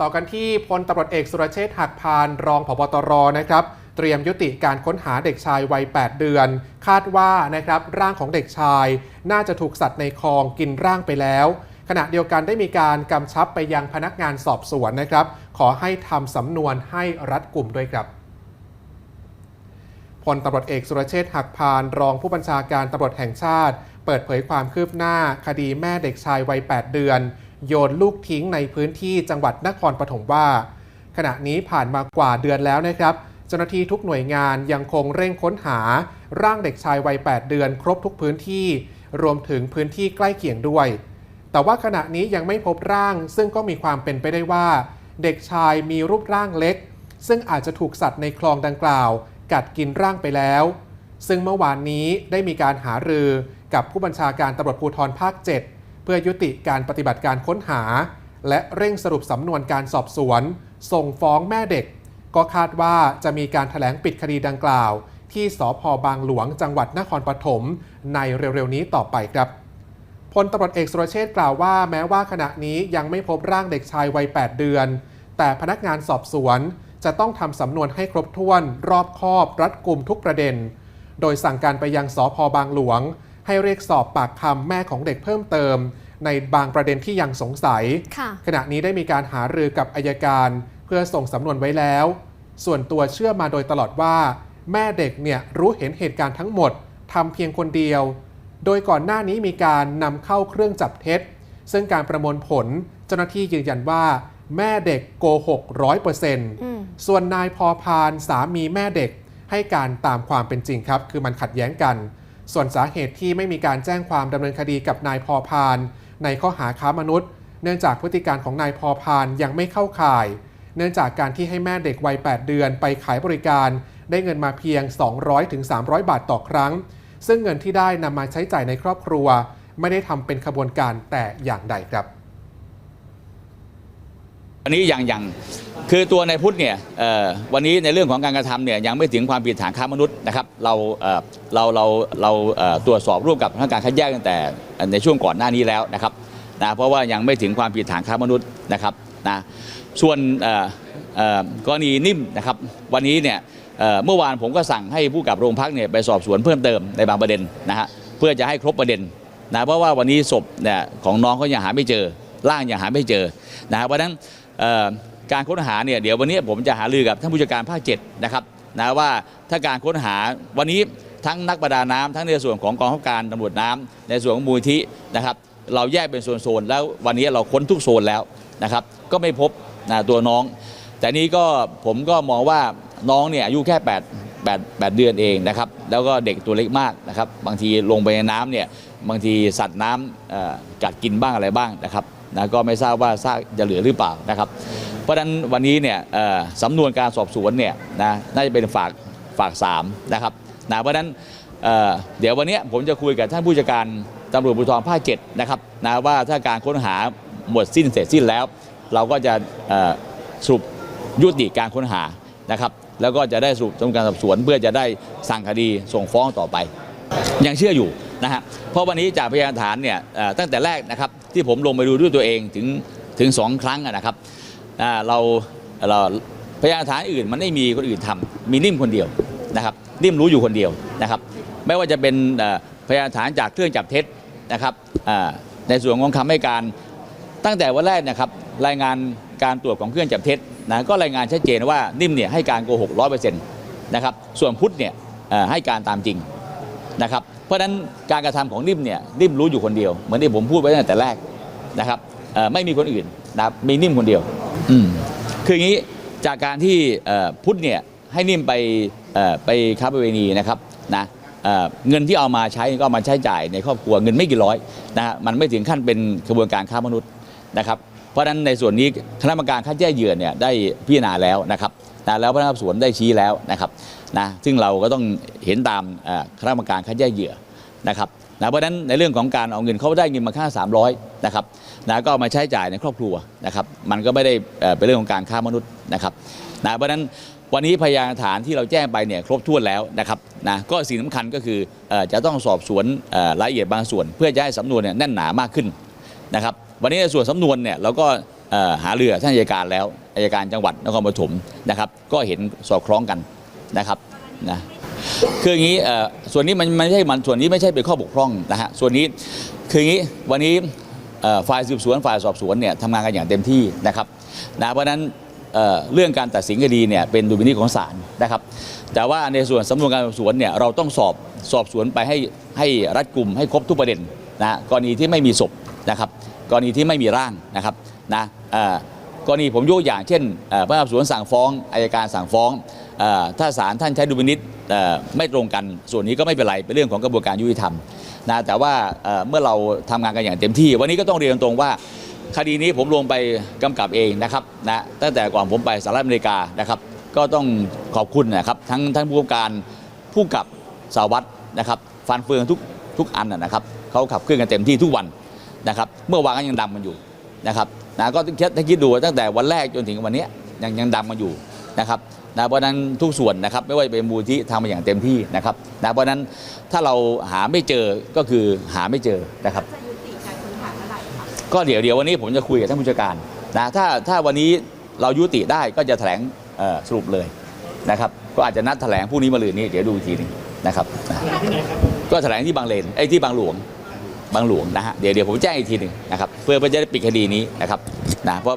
ต่อกันที่พลตำรวจเอกสุรเชษฐ์หักพานรองผบตรนะครับ เตรียมยุติการค้นหาเด็กชายวัย 8 เดือน คาดว่านะครับร่างของเด็กชาย น่าจะถูกสัตว์ในคลองกินร่างไปแล้ว ขณะเดียวกันได้มีการกำชับไปยังพนักงานสอบสวนนะครับ ขอให้ทำสำนวนให้รัดกลุ่มด้วยครับพลตำรวจเอกสุรเชษฐ์หักพานรองผู้บัญชาการตำรวจแห่งชาติ เปิดเผยความคืบหน้าคดีแม่เด็กชายวัย 8 เดือน โยนลูกทิ้งในพื้นที่จังหวัดนครปฐมว่า ขณะนี้ผ่านมากว่าเดือนแล้วนะครับ เจ้าหน้าที่ทุกหน่วยงานยังคงเร่งค้นหาร่างเด็กชายวัย 8 เดือนครบทุกพื้นที่ รวมถึงพื้นที่ใกล้เคียงด้วย แต่ว่าขณะนี้ยังไม่พบร่าง ซึ่งก็มีความเป็นไปได้ว่า เด็กชายมีรูปร่างเล็ก ซึ่งอาจจะถูกสัตว์ในคลองดังกล่าว กัดกินร่างไปแล้ว ซึ่งเมื่อวานนี้ได้มีการหารือกับผู้บัญชาการตำรวจภูธรภาค 7 เพื่อยุติการปฏิบัติการค้นหา และเร่งสรุปสำนวนการสอบสวน ส่งฟ้องแม่เด็ก ก็คาดว่าจะมีการถแถลงปิดคดีดังกล่าว ที่สพบางหลวงจังหวัดนครปฐมในเร็วๆนี้ต่อไปครับพลตำรวจเอกสุรเชษฐ์กล่าวว่าแม้ว่าขณะนี้ยังไม่พบร่างเด็กชายวัย 8 เดือน แต่พนักงานสอบสวน จะต้องทำสำนวนให้ครบถ้วน รอบคอบรัดกุมทุกประเด็น โดยสั่งการไปยังสพบางหลวง ให้เรียกสอบปากคำแม่ของเด็กเพิ่มเติม ในบางประเด็นที่ยังสงสัยค่ะขณะนี้ได้มีการหารือกับอายการ เพื่อส่งสำนวนไว้แล้ว ส่วนตัวเชื่อมาโดยตลอดว่า แม่เด็กเนี่ยรู้เห็นเหตุการณ์ทั้งหมดทำเพียงคนเดียว โดยก่อนหน้านี้มีการนำเข้าเครื่องจับเท็จ ซึ่งการประมวลผลเจ้าหน้าที่ยืนยันว่า แม่เด็กโกหกร้อยเปอร์เซ็นต์อืมส่วนนายพอพานสามีแม่เด็กให้การตามความเป็นจริงครับ คือมันขัดแย้งกัน ส่วนสาเหตุที่ไม่มีการแจ้งความดำเนินคดีกับนายพอพาน ในข้อหาค้ามนุษย์ เนื่องจากพฤติการของนายพอพานยังไม่เข้าข่าย เนื่องจากการที่ให้แม่เด็กวัย 8 เดือนไปขายบริการ ได้เงินมาเพียง 200-300 บาทต่อครั้ง ซึ่งเงินที่ได้นำมาใช้จ่ายในครอบครัว ไม่ได้ทำเป็นขบวนการแต่อย่างใดครับ อันนี้ยังยังคือตัวในายพุทธเนี่ยวันนี้ในเรื่องของการกระทำเนี่ยยังไม่ถึงความผิดฐานค้ามนุษย์นะครับเราเราเราเราตรวจสอบร่วมกับพนักานคัดแยกตั้งแต่ในช่วงก่อนหน้านี้แล้วนะครับนะเพราะว่ายังไม่ถึงความผิดฐานค้ามนุษย์นะครับนะส่วนกรณีนิ่มนะครับวันนี้เนี่ยเมื่อวานผมก็สั่งให้ผู้กับโรงพักเนี่ยไปสอบสวนเพิ่มเติมในบางประเด็นนะฮะเพื่อจะให้ครบประเด็นนะเพราะว่าวันนี้ศพเนี่ยของน้องเขายังหาไม่เจอร่างยังหาไม่เจอนะเพราะนั้น การค้นหาเนี่ยเดี๋ยววันนี้ผมจะหารือกับท่านผู้จัดการภาค7นะครับนะว่าถ้าการค้นหาวันนี้ทั้งนักประดาน้ำทั้งในส่วนของกองข้าการตำรวจน้ำในส่วนของมูลที่นะครับเราแยกเป็นโซนๆแล้ววันนี้เราค้นทุกโซนแล้วนะครับก็ไม่พบนะตัวน้อง แต่นี้ก็ผมก็มองว่าน้องเนี่ยอายุแค่ 8 8 8 เดือนเองนะครับแล้วก็เด็กตัวเล็กมากนะครับบางทีลงไปในน้ำเนี่ยบางทีสัตว์น้ำกัดกินบ้างอะไรบ้างนะครับ นะก็ไม่ทราบว่าซากจะเหลือหรือเปล่านะครับ เพราะฉะนั้นวันนี้เนี่ยสำนวนการสอบสวนเนี่ยนะน่าจะเป็นฝากฝากสามนะครับนะเพราะฉะนั้นเเดี๋ยววันนี้ผมจะคุยกับท่านผู้จัดการตำรวจภูธรภาคเจ็ดนะครับนะว่าถ้าการค้นหาหมดสิ้นเสร็จสิ้นแล้ว เราก็จะสรุปยุติการค้นหานะครับ แล้วก็จะได้สรุปจำการสอบสวนเพื่อจะได้สั่งคดีส่งฟ้องต่อไป ยังเชื่ออยู่นะฮะเพราะวันนี้จากพยานฐานเนี่ยตั้งแต่แรกนะครับ ที่ผมลงไปดูด้วยตัวเองถึงถึงสองครั้งนะครับเราเราพยานฐานอื่นมันไม่มีคนอื่นทำมีนิ่มคนเดียวนะครับ นิ่มรู้อยู่คนเดียวนะครับ ไม่ว่าจะเป็นพยานฐานจากเครื่องจับเท็จนะครับในส่วนของคำให้การตั้งแต่วันแรกนะครับ รายงานการตรวจของเครื่องจับเท็จนะก็รายงานชัดเจนว่านิ่มเนี่ยให้การโกหกร้อยเปอร์เซ็นต์นะครับส่วนพุทธเนี่ยให้การตามจริงนะครับ เพราะฉะนั้นการกระทำของนิ่มเนี่ยนิ่มรู้อยู่คนเดียว เหมือนที่ผมพูดไว้ตั้งแต่แรกนะครับไม่มีคนอื่นนะครับมีนิ่มคนเดียวอืมคืออย่างนี้จากการที่พุทธเนี่ยให้นิ่มไปไปค้าประเวณีนะครับนะเงินที่เอามาใช้ก็มาใช้จ่ายในครอบครัวเงินไม่กี่ร้อยนะฮะมันไม่ถึงขั้นเป็นกระบวนการค้ามนุษย์นะครับเพราะฉะนั้นในส่วนนี้คณะกรรมการคัดแยกเหยื่อเนี่ยได้พิจารณาแล้วนะครับนะแล้วพนักงานสอบสวนได้ชี้แล้วนะครับนะซึ่งเราก็ต้องเห็นตามคณะกรรมการคัดแยกเหยื่อ นะครับนะเพราะฉะนั้นในเรื่องของการเอาเงินเขาได้เงินมาค่า 300นะครับนะก็เอามาใช้จ่ายในครอบครัวนะครับมันก็ไม่ได้เป็นเรื่องของการฆ่ามนุษย์นะครับนะเพราะฉะนั้นวันนี้พยานฐานที่เราแจ้งไปเนี่ยครบถ้วนแล้วนะครับนะก็สิ่งสำคัญก็คืออจะต้องสอบสวนรายละเอียดบางส่วน เพื่อจะให้สำนวนเนี่ยแน่นหนามากขึ้นนะครับวันนี้ในส่วนสำนวนเนี่ยเราก็หาเรือท่านอัยการแล้วอัยการจังหวัดนครปฐมนะครับ ก็เห็นสอดคล้องกันนะครับนะ คืออย่างนี้ส่วนนี้มันไม่ใช่มันส่วนนี้ไม่ใช่เป็นข้อบกพร่องนะฮะส่วนนี้คืออย่างนี้วันนี้ฝ่ายสืบสวนฝ่ายสอบสวนเนี่ยทำงานกันอย่างเต็มที่นะครับนะเพราะนั้นเเรื่องการตัดสินคดีเนี่ยเป็นดุลพินิจของศาลนะครับ แต่ว่าในส่วนสำนวนการสอบสวนเนี่ยเราต้องสอบสอบสวนไปให้ให้รัดกลุ่มให้ครบทุกประเด็นนะกรณีที่ไม่มีศพนะครับ กรณีที่ไม่มีร่างนะครับนะเอ่อกรณีผมยกอย่างเช่นเอ่อพนักงานสอบสวนสั่งฟ้องอายการสั่งฟ้องอถ้าศาลท่านใช้ดุลพินิษเอ่อ ไม่ตรงกันส่วนนี้ก็ไม่เป็นไรเป็นเรื่องของกระบวนการยุติธรรมนะแต่ว่าเมื่อเราทำงานกันอย่างเต็มที่ วันนี้ก็ต้องเรียนตรงๆว่าคดีนี้ผมลงไปกำกับเองนะครับนะตั้งแต่ก่อนผมไปสหรัฐอเมริกานะครับ ก็ต้องขอบคุณนะครับทั้งทั้งผู้กำกับการผู้กับสาวัตรนะครับฟันเฟืองทุกทุกอันนะครับเขาขับเคลื่อนกันเต็มที่ทุกวันนะครับเมื่อวานก็ยังดำกันอยู่นะครับนะก็คิดถ้าคิดดูตั้งแต่วันแรกจนถึงวันนี้ยยังยังดำกันอยู่ นะครับนะเพราะนั้นทุกส่วนนะครับไม่ว่าจะเป็นมูลที่ทำมาอย่างเต็มที่นะครับนะเพราะฉะนั้นถ้าเราหาไม่เจอก็คือหาไม่เจอนะครับ จะยุติการค้นหาเมื่อไหร่คะก็เดี๋ยวเดี๋ยววันนี้ผมจะคุยกับท่านผู้จัดการนะถ้าถ้าวันนี้เรายุติได้ก็จะแถลงเอ่อสรุปเลยนะครับ ก็อาจจะนัดแถลงพรุ่งนี้มาลืนนี้เดี๋ยวดูอีกทีหนึงนะครับนะก็แถลงที่บางเลนไอ้ยที่บางหลวงบางหลวงนะฮะเดี๋ยวเดี๋ยวผมแจ้งอีกทีหนึ่งนะครับเพื่อเพื่อจะได้ปิดคดีนี้นะครับนะเพราะ